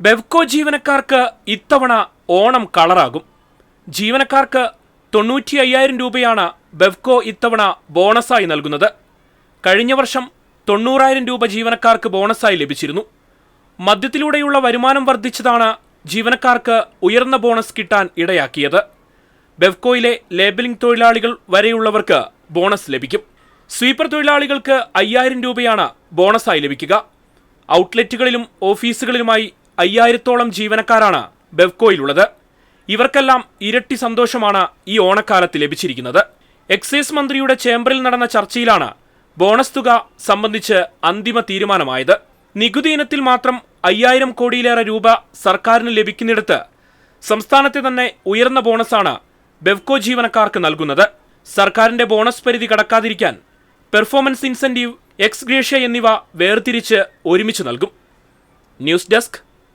ബെവ്കോ ജീവനക്കാർക്ക് ഇത്തവണ ഓണം കളറാകും. ജീവനക്കാർക്ക് തൊണ്ണൂറ്റി അയ്യായിരം രൂപയാണ് ബെവ്കോ ഇത്തവണ ബോണസായി നൽകുന്നത്. കഴിഞ്ഞ വർഷം തൊണ്ണൂറായിരം രൂപ ജീവനക്കാർക്ക് ബോണസായി ലഭിച്ചിരുന്നു. മദ്യത്തിലൂടെയുള്ള വരുമാനം വർദ്ധിച്ചതാണ് ജീവനക്കാർക്ക് ഉയർന്ന ബോണസ് കിട്ടാൻ ഇടയാക്കിയത്. ബെവ്കോയിലെ ലേബലിംഗ് തൊഴിലാളികൾ വരെയുള്ളവർക്ക് ബോണസ് ലഭിക്കും. സ്വീപ്പർ തൊഴിലാളികൾക്ക് അയ്യായിരം രൂപയാണ് ബോണസായി ലഭിക്കുക. ഔട്ട്ലെറ്റുകളിലും ഓഫീസുകളിലുമായി അയ്യായിരത്തോളം ജീവനക്കാരാണ് ബെവ്കോയിലുള്ളത്. ഇവർക്കെല്ലാം ഇരട്ടി സന്തോഷമാണ് ഈ ഓണക്കാലത്ത് ലഭിച്ചിരിക്കുന്നത്. എക്സൈസ് മന്ത്രിയുടെ ചേംബറിൽ നടന്ന ചർച്ചയിലാണ് ബോണസ് തുക സംബന്ധിച്ച് അന്തിമ തീരുമാനമായത്. നികുതി ഇനത്തിൽ മാത്രം അയ്യായിരം കോടിയിലേറെ രൂപ സർക്കാരിന് ലഭിക്കുന്നിടത്ത് സംസ്ഥാനത്തെ തന്നെ ഉയർന്ന ബോണസാണ് ബെവ്കോ ജീവനക്കാർക്ക് നൽകുന്നത്. സർക്കാരിന്റെ ബോണസ് പരിധി കടക്കാതിരിക്കാൻ പെർഫോമൻസ് ഇൻസെന്റീവ് എക്സ് ഗ്രേഷ്യ എന്നിവ വേർതിരിച്ച് ഒരുമിച്ച് നൽകും. News desk